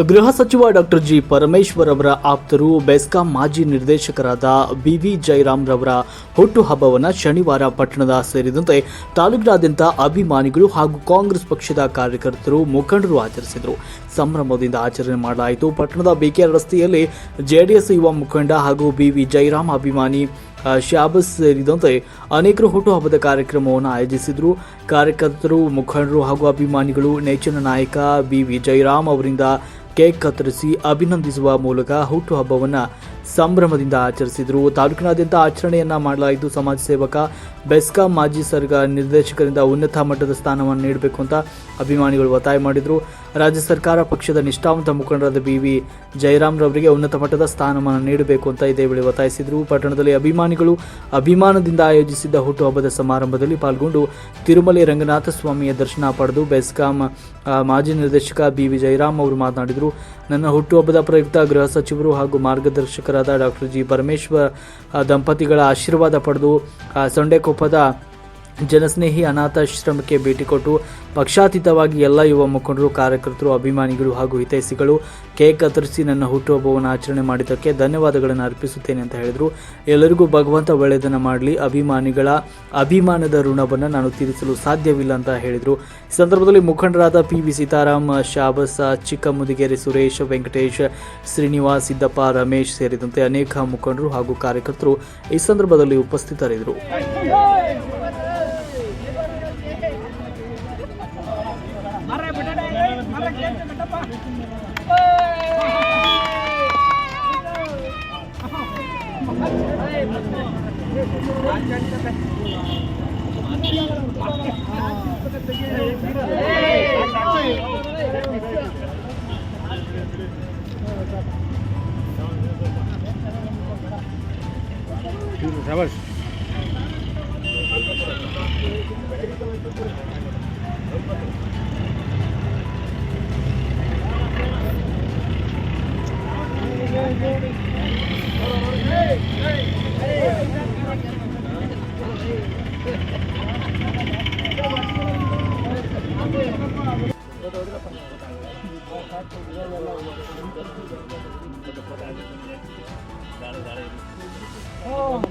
ಗೃಹ ಸಚಿವ doctor G Parameshwar ಅವರ ಆಪ್ತರು ಬೆಸ್ಕಾಂ ಮಾಜಿ ನಿರ್ದೇಶಕರಾದ ಬಿವಿ ಜಯರಾಮ್ ರವರ ಹುಟ್ಟುಹಬ್ಬವನ್ನು ಶನಿವಾರ ಪಟ್ಟಣದ ಸೇರಿದಂತೆ ತಾಲೂಕಿನಾದ್ಯಂತ ಅಭಿಮಾನಿಗಳು ಹಾಗೂ ಕಾಂಗ್ರೆಸ್ ಪಕ್ಷದ ಕಾರ್ಯಕರ್ತರು ಮುಖಂಡರು ಆಚರಿಸಿದರು. ಸಂಭ್ರಮದಿಂದ ಆಚರಣೆ ಮಾಡಲಾಯಿತು. ಪಟ್ಟಣದ ಬಿಕೆ ರಸ್ತೆಯಲ್ಲಿ ಜೆಡಿಎಸ್ ಯುವ ಮುಖಂಡ ಹಾಗೂ ಬಿವಿ ಜಯರಾಮ್ ಅಭಿಮಾನಿ ಶಾಬಸ್ ಸೇರಿದಂತೆ ಅನೇಕರು ಹುಟ್ಟುಹಬ್ಬದ ಕಾರ್ಯಕ್ರಮವನ್ನು ಆಯೋಜಿಸಿದರು. ಕಾರ್ಯಕರ್ತರು, ಮುಖಂಡರು ಹಾಗೂ ಅಭಿಮಾನಿಗಳು, ನೇಚನ ನಾಯಕ ಬಿ ವಿ ಜಯರಾಮ್ ಅವರಿಂದ ಕೇಕ್ ಕತ್ತರಿಸಿ ಅಭಿನಂದಿಸುವ ಮೂಲಕ ಹುಟ್ಟುಹಬ್ಬವನ್ನು ಸಂಭ್ರಮದಿಂದ ಆಚರಿಸಿದರು. ತಾಲೂಕಿನಾದ್ಯಂತ ಆಚರಣೆಯನ್ನ ಮಾಡಲಾಯಿತು ಸಮಾಜ ಸೇವಕ ಬೆಸ್ಕಾಂ ಮಾಜಿ ಸರ್ಕಾರ ನಿರ್ದೇಶಕರಿಂದ ಉನ್ನತ ಮಟ್ಟದ ಸ್ಥಾನವನ್ನು ನೀಡಬೇಕು ಅಂತ ಅಭಿಮಾನಿಗಳು ಒತ್ತಾಯ ಮಾಡಿದರು. ರಾಜ್ಯ ಸರ್ಕಾರ ಪಕ್ಷದ ನಿಷ್ಠಾವಂತ ಮುಖಂಡರಾದ ಬಿ ವಿ ಜಯರಾಮ್ರವರಿಗೆ ಉನ್ನತ ಮಟ್ಟದ ಸ್ಥಾನಮಾನ ನೀಡಬೇಕು ಅಂತ ಇದೇ ವೇಳೆ ಒತ್ತಾಯಿಸಿದರು. ಪಟ್ಟಣದಲ್ಲಿ ಅಭಿಮಾನಿಗಳು ಅಭಿಮಾನದಿಂದ ಆಯೋಜಿಸಿದ್ದ ಹುಟ್ಟುಹಬ್ಬದ ಸಮಾರಂಭದಲ್ಲಿ ಪಾಲ್ಗೊಂಡು ತಿರುಮಲೆ ರಂಗನಾಥ ಸ್ವಾಮಿಯ ದರ್ಶನ ಪಡೆದು ಬೆಸ್ಕಾಂ ಮಾಜಿ ನಿರ್ದೇಶಕ ಬಿ ವಿ ಜಯರಾಮ್ ಅವರು ಮಾತನಾಡಿದರು. ನನ್ನ ಹುಟ್ಟುಹಬ್ಬದ ಪ್ರಯುಕ್ತ ಗೃಹ ಸಚಿವರು ಹಾಗೂ ಮಾರ್ಗದರ್ಶಕರಾದ ಡಾಕ್ಟರ್ ಜಿ ಪರಮೇಶ್ವರ್ ದಂಪತಿಗಳ ಆಶೀರ್ವಾದ ಪಡೆದು ಸೊಂಡೆಕೊಪ್ಪದ ಜನಸ್ನೇಹಿ ಅನಾಥಾಶ್ರಮಕ್ಕೆ ಭೇಟಿ ಕೊಟ್ಟು ಪಕ್ಷಾತೀತವಾಗಿ ಎಲ್ಲ ಯುವ ಮುಖಂಡರು, ಕಾರ್ಯಕರ್ತರು, ಅಭಿಮಾನಿಗಳು ಹಾಗೂ ಹಿತೈಷಿಗಳು ಕೇಕ್ ಕತ್ತರಿಸಿ ನನ್ನ ಹುಟ್ಟುಹಬ್ಬವನ್ನು ಆಚರಣೆ ಮಾಡಿದ್ದಕ್ಕೆ ಧನ್ಯವಾದಗಳನ್ನು ಅರ್ಪಿಸುತ್ತೇನೆ ಅಂತ ಹೇಳಿದರು. ಎಲ್ಲರಿಗೂ ಭಗವಂತ ಒಳ್ಳೆಯದನ್ನು ಮಾಡಲಿ, ಅಭಿಮಾನಿಗಳ ಅಭಿಮಾನದ ಋಣವನ್ನು ನಾನು ತೀರಿಸಲು ಸಾಧ್ಯವಿಲ್ಲ ಅಂತ ಹೇಳಿದರು. ಈ ಸಂದರ್ಭದಲ್ಲಿ ಮುಖಂಡರಾದ ಪಿ ವಿ ಸೀತಾರಾಮ್, ಶಾಬಸ, ಚಿಕ್ಕಮುದಿಗೆರೆ ಸುರೇಶ್, ವೆಂಕಟೇಶ್, ಶ್ರೀನಿವಾಸ್, ಸಿದ್ದಪ್ಪ, ರಮೇಶ್ ಸೇರಿದಂತೆ ಅನೇಕ ಮುಖಂಡರು ಹಾಗೂ ಕಾರ್ಯಕರ್ತರು ಈ ಸಂದರ್ಭದಲ್ಲಿ ಉಪಸ್ಥಿತರಿದ್ದರು. 잡았어. Oh,